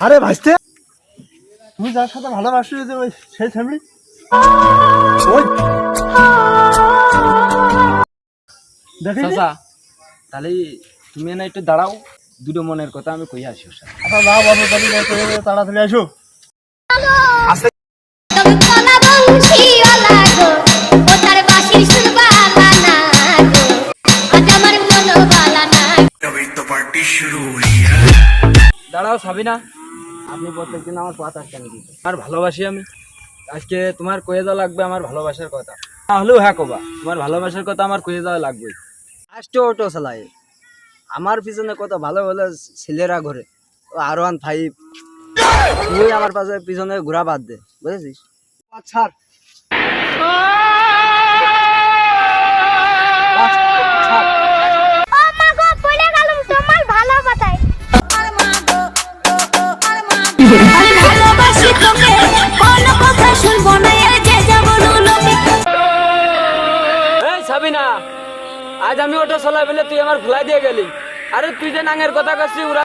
আরে ভাইস্তে। তুমি যার সাথে ভালোবাসি যে ওই সেই ফ্যামিলি ওই। দেখি চাচা তাহলে তুমি না একটু দাঁড়াও দুটো মনের কথা আমি কই আসি ওর সাথে। আচ্ছা যাও বলো তাহলে তুমি তাড়াতাড়ি আসো। না দাঁড়াও সাবিনা। আপনি প্রত্যেকদিন আমার পাতা কেন দিতে আমার ভালোবাসি আমি। আজকে তোমার কয়ে দেওয়া লাগবে আমার ভালোবাসার কথা। তাহলেও হ্যাঁ কবা তোমার ভালোবাসার কথা আমার কয়ে দেওয়া লাগবে আজকে অটো চালাই। আমার পিছনে কত ভালো ভালো ছেলেরা ঘরে। ও আর ওয়ান ফাইভ তুই আমার পাশে পিছনে ঘোরা বাদ দে বুঝেছিস? আচ্ছা। সাবিনা আজ আমি অটো চলাই বলে তুই আমার ভুলাই দিয়ে গেলি। আরে তুই যে নাঙের কথা ওরা